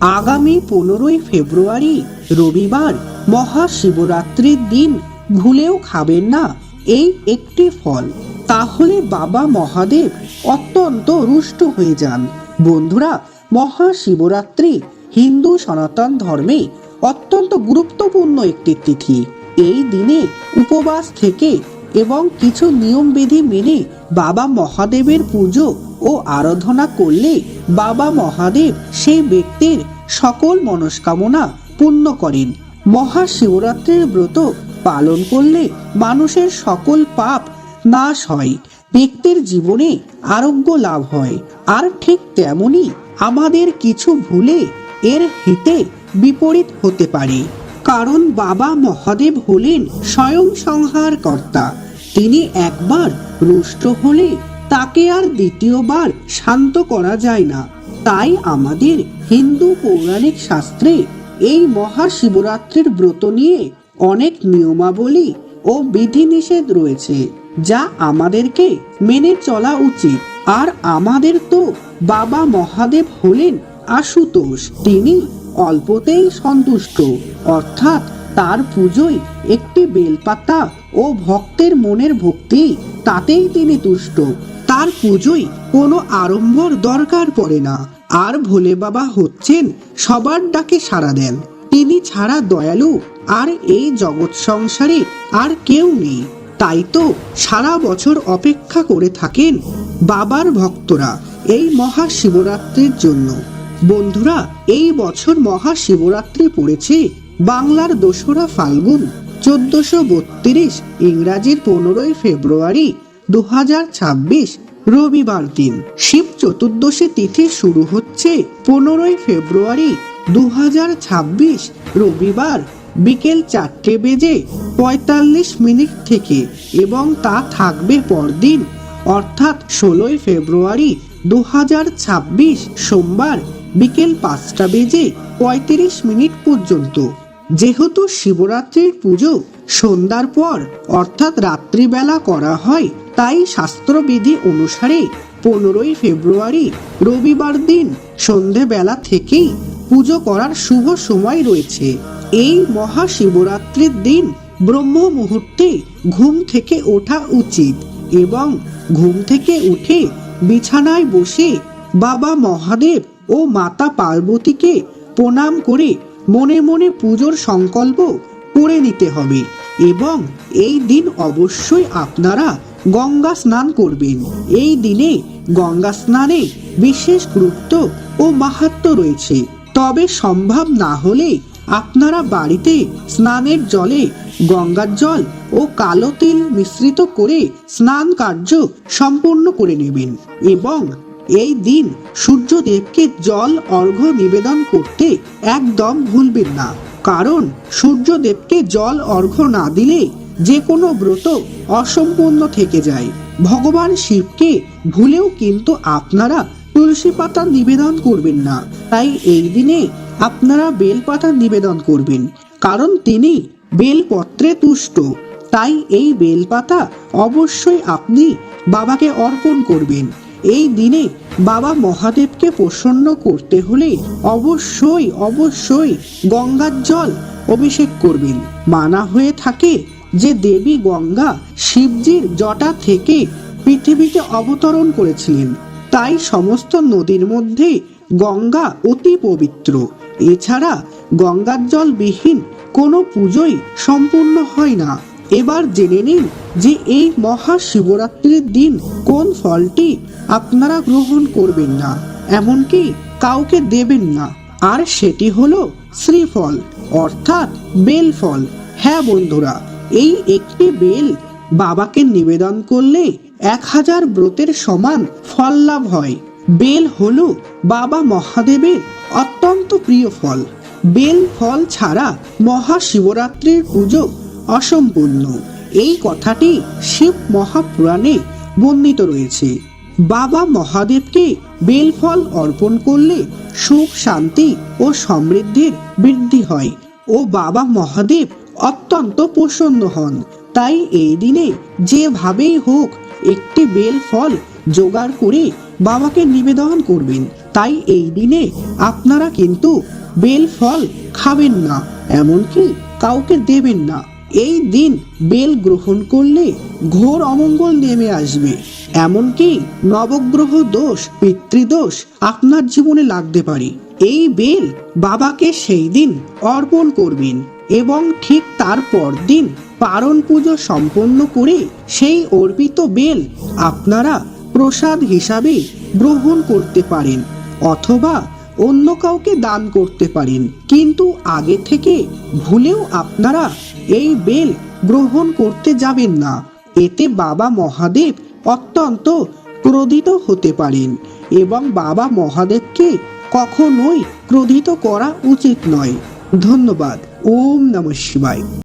আগামী পনেরোই ফেব্রুয়ারি রবিবার মহাশিবরাত্রির দিন ভুলেও খাবেন না এই একটি ফল। তাহলে বাবা মহাদেব অত্যন্ত রুষ্ট হয়ে যান। বন্ধুরা, মহাশিবরাত্রি হিন্দু সনাতন ধর্মে অত্যন্ত গুরুত্বপূর্ণ একটি তিথি। এই দিনে উপবাস থেকে এবং কিছু নিয়মবিধি মেনে বাবা মহাদেবের পুজো ও আরাধনা করলে বাবা মহাদেব সেই ব্যক্তির সকল মনস্কামনা পূর্ণ করেন। মহাশিবরাত্রির ব্রত পালন করলে মানুষের সকল পাপ নাশ হয়, ব্যক্তির জীবনে আরোগ্য লাভ হয়। আর ঠিক তেমনি আমাদের কিছু ভুলে এর হিতে বিপরীত হতে পারে। কারণ বাবা মহাদেব হলেন স্বয়ং সংহার কর্তা তিনি একবার রুষ্ট হলে তাকে আর দ্বিতীয়বার শান্ত করা যায় না। তাই আমাদের হিন্দু পৌরাণিক শাস্ত্রে এই মহাশিবরাত্রির ব্রত নিয়ে অনেক নিয়মাবলী ও বিধিনিষেধ রয়েছে, যা আমাদেরকে মেনে চলা উচিত। আর আমাদের তো বাবা মহাদেব হলেন আশুতোষ, তিনি অল্পতেই সন্তুষ্ট। অর্থাৎ তার পুজোয় একটি বেলপাতা ও ভক্তের মনের ভক্তি, তাতেই তিনি তুষ্ট। তার পুজোয় কোনো আড়ম্বর দরকার পড়ে না। আর ভোলে বাবা হচ্ছেন সবার ডাকে সাড়া দেন। তিনি ছাড়া দয়ালু আর এই জগৎ সংসারে আর কেউ নেই। তাই তো সারা বছর অপেক্ষা করে থাকেন বাবার ভক্তরা এই মহা শিবরাত্রির জন্য। বন্ধুরা, এই বছর মহাশিবরাত্রি পড়েছে বাংলার দোসরা ফাল্গুন, চোদ্দশো বত্রিশ ইংরাজির পনেরোই ফেব্রুয়ারি দু হাজার ছাব্বিশ রবিবার দিন। শিব চতুর্দশী তিথি শুরু হচ্ছে পনেরোই ফেব্রুয়ারি দু রবিবার বিকেল চারটে বেজে পঁয়তাল্লিশ মিনিট থেকে এবং তা থাকবে পরদিন, অর্থাৎ ষোলোই ফেব্রুয়ারি দু সোমবার বিকেল পাঁচটা বেজে পঁয়ত্রিশ মিনিট পর্যন্ত। যেহেতু শিবরাত্রির পুজো সন্ধ্যার পর, অর্থাৎ রাত্রিবেলা করা হয় তাই শাস্ত্রবিধি অনুসারে পনেরোই ফেব্রুয়ারি রবিবার দিন সন্ধেবেলা থেকেই পুজো করার শুভ সময় রয়েছে। এই মহাশিবরাত্রির দিন ব্রহ্ম মুহূর্তে ঘুম থেকে ওঠা উচিত এবং ঘুম থেকে উঠে বিছানায় বসে বাবা মহাদেব ও মাতা পার্বতীকে প্রণাম করে মনে মনে পুজোর সংকল্প করে নিতে হবে এবং এই দিন অবশ্যই আপনারা গঙ্গা স্নান করবেন। এই দিনে গঙ্গা স্নানে বিশেষ গুরুত্ব ও মাহাত্ম্য রয়েছে। তবে সম্ভব না হলে আপনারা বাড়িতে স্নানের জলে গঙ্গার জল ও কালো তিল মিশ্রিত করে স্নান কার্য সম্পূর্ণ করে নেবেন এবং এই দিন সূর্যদেবকে জল, অর্ঘ্য নিবেদন করতে একদম ভুলবেন না। কারণ সূর্যদেবকে জল, অর্ঘ্য না দিলে যে কোনো ব্রত অসম্পূর্ণ থেকে যায়। ভগবান শিবকে ভুলেও কিন্তু আপনারা তুলসী পাতা নিবেদন করবেন না। তাই এই দিনে আপনারা বেলপাতা নিবেদন করবেন। কারণ তিনি বেলপত্রে তুষ্ট। তাই এই বেলপাতা অবশ্যই আপনি বাবাকে অর্পণ করবেন। এই দিনে বাবা মহাদেবকে প্রসন্ন করতে হলে অবশ্যই অবশ্যই গঙ্গার জল অভিষেক করবেন। মানা হয়ে থাকে যে দেবী গঙ্গা শিবজির জটা থেকে পৃথিবীতে অবতরণ করেছিলেন, তাই সমস্ত নদীর মধ্যে গঙ্গা অতি পবিত্র। এছাড়া গঙ্গার জল বিহীন কোনো পুজোই সম্পূর্ণ হয় না। এবার জেনে নিন যে এই মহাশিবরাত্রির দিন কোন ফলটি আপনারা গ্রহণ করবেন না, এমনকি কাউকে দেবেন না। আর সেটি হলো শ্রীফল, অর্থাৎ বেল ফল হ্যাঁ বন্ধুরা এই একটি বেল বাবাকে নিবেদন করলে এক হাজার ব্রতের সমান ফল লাভ হয়। বেল হল বাবা মহাদেবের অত্যন্ত প্রিয় ফল। বেল ফল ছাড়া মহাশিবরাত্রির পুজো অসম্পূর্ণ। এই কথাটি শিব মহাপুরাণে বর্ণিত রয়েছে। বাবা মহাদেবকে বেলফল অর্পণ করলে সুখ শান্তি ও সমৃদ্ধির বৃদ্ধি হয় ও বাবা মহাদেব অত্যন্ত প্রসন্ন হন। তাই এই দিনে যেভাবেই হোক একটি বেল ফল জোগাড় করে বাবাকে নিবেদন করবেন, তাই এই দিনে আপনারা কিন্তু বেল ফল খাবেন না, এমনকি কাউকে দেবেন না। এই দিন বেল গ্রহণ করলে ঘোর অমঙ্গল নেমে আসবে। এমনকি নবগ্রহ দোষ, পিতৃদোষ আপনার জীবনে লাগতে পারে। এই বেল বাবাকে সেই দিন অর্পণ করবেন এবং ঠিক তারপর দিন পারণ পুজো সম্পন্ন করে সেই অর্পিত বেল আপনারা প্রসাদ হিসাবে গ্রহণ করতে পারেন অথবা অন্য কাউকে দান করতে পারেন। কিন্তু আগে থেকে ভুলেও আপনারা এই বেল গ্রহণ করতে যাবেন না। এতে বাবা মহাদেব অত্যন্ত ক্রোধিত হতে পারেন এবং বাবা মহাদেবকে কখনোই ক্রোধিত করা উচিত নয়। ধন্যবাদ। ওম নমঃ শিবায়।